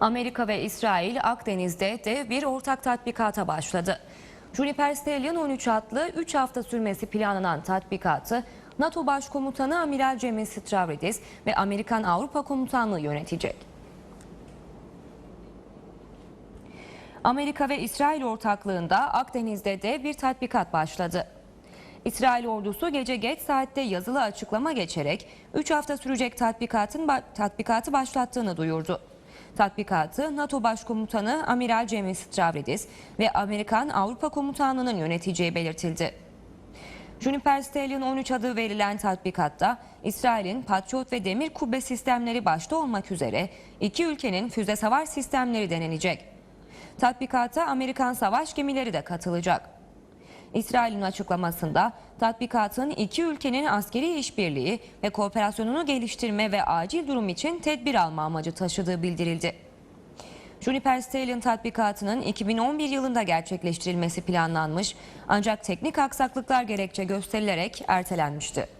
Amerika ve İsrail Akdeniz'de dev bir ortak tatbikata başladı. Juniper Stallion 13 adlı 3 hafta sürmesi planlanan tatbikatı NATO Başkomutanı Amiral Cemil Stavridis ve Amerikan Avrupa Komutanlığı yönetecek. Amerika ve İsrail ortaklığında Akdeniz'de de bir tatbikat başladı. İsrail ordusu gece geç saatte yazılı açıklama geçerek 3 hafta sürecek tatbikatın tatbikatı başlattığını duyurdu. Tatbikatı NATO Başkomutanı Amiral Cemil Stavridis ve Amerikan Avrupa Komutanlığı'nın yöneteceği belirtildi. Juniper Stallion 13 adı verilen tatbikatta İsrail'in Patriot ve demir kubbe sistemleri başta olmak üzere iki ülkenin füze savar sistemleri denenecek. Tatbikata Amerikan savaş gemileri de katılacak. İsrail'in açıklamasında tatbikatın iki ülkenin askeri işbirliği ve kooperasyonunu geliştirme ve acil durum için tedbir alma amacı taşıdığı bildirildi. Juniper Stallion tatbikatının 2011 yılında gerçekleştirilmesi planlanmış ancak teknik aksaklıklar gerekçe gösterilerek ertelenmişti.